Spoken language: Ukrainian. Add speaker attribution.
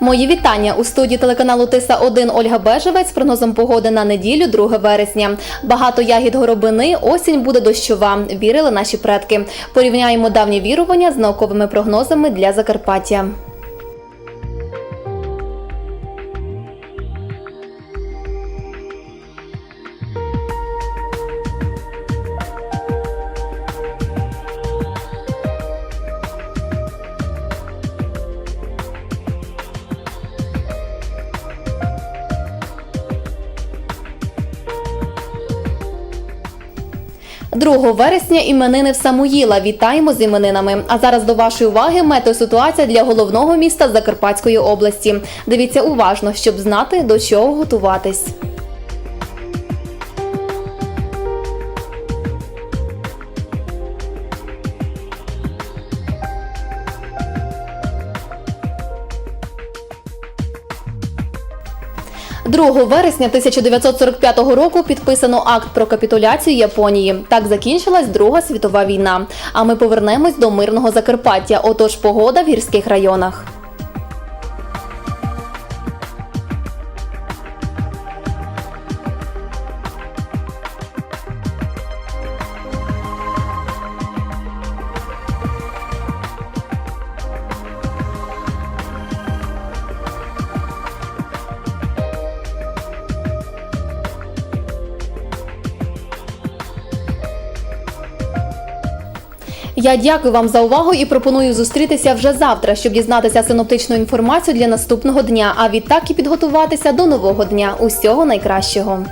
Speaker 1: Мої вітання у студії телеканалу Тиса 1 Ольга Бежевець з прогнозом погоди на неділю 2 вересня. Багато ягід горобини, осінь буде дощова. Вірили наші предки. Порівняємо давні вірування з науковими прогнозами для Закарпаття. Другого вересня іменини в Самуїла. Вітаємо з іменинами. А зараз до вашої уваги метеоситуація для головного міста Закарпатської області. Дивіться уважно, щоб знати до чого готуватись. – 2 вересня 1945 року підписано акт про капітуляцію Японії. Так закінчилась Друга світова війна. А ми повернемось до мирного Закарпаття. Отож, погода в гірських районах. Я дякую вам за увагу і пропоную зустрітися вже завтра, щоб дізнатися синоптичну інформацію для наступного дня. А відтак і підготуватися до нового дня. Усього найкращого.